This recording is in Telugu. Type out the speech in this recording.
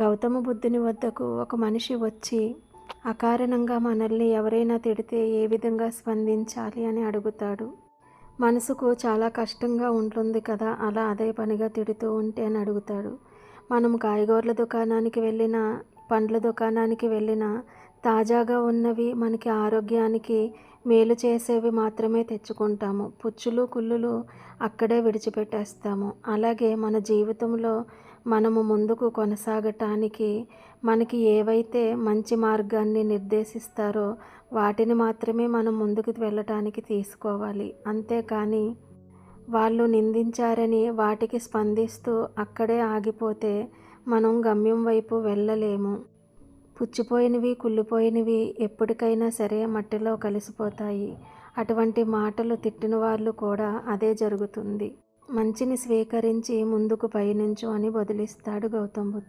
గౌతమ బుద్ధుని వద్దకు ఒక మనిషి వచ్చి అకారణంగా మనల్ని ఎవరైనా తిడితే ఏ విధంగా స్పందించాలి? అని అడుగుతాడు. మనసుకు చాలా కష్టంగా ఉంటుంది కదా అలా అదే పనిగా తిడుతూ ఉంటే? అని అడుగుతాడు. మనం కాయగూరల దుకాణానికి వెళ్ళిన పండ్ల దుకాణానికి వెళ్ళిన తాజాగా ఉన్నవి మనకి ఆరోగ్యానికి మేలు చేసేవి మాత్రమే తెచ్చుకుంటాము. పుచ్చులు కుళ్ళులు అక్కడే విడిచిపెట్టేస్తాము. అలాగే మన జీవితంలో మనము ముందుకు కొనసాగటానికి మనకి ఏవైతే మంచి మార్గాన్ని నిర్దేశిస్తారో వాటిని మాత్రమే మనం ముందుకు వెళ్ళటానికి తీసుకోవాలి. అంతేకాని వాళ్ళు నిందించారని వాటికి స్పందిస్తూ అక్కడే ఆగిపోతే మనం గమ్యం వైపు వెళ్ళలేము. పుచ్చిపోయినవి కుళ్ళిపోయినవి ఎప్పటికైనా సరే మట్టిలో కలిసిపోతాయి. అటువంటి మాటలు తిట్టిన వాళ్ళు కూడా అదే జరుగుతుంది. మంచిని స్వీకరించి ముందుకు పయనించు అని వదిలిస్తాడు గౌతమ్ బుద్ధుడు.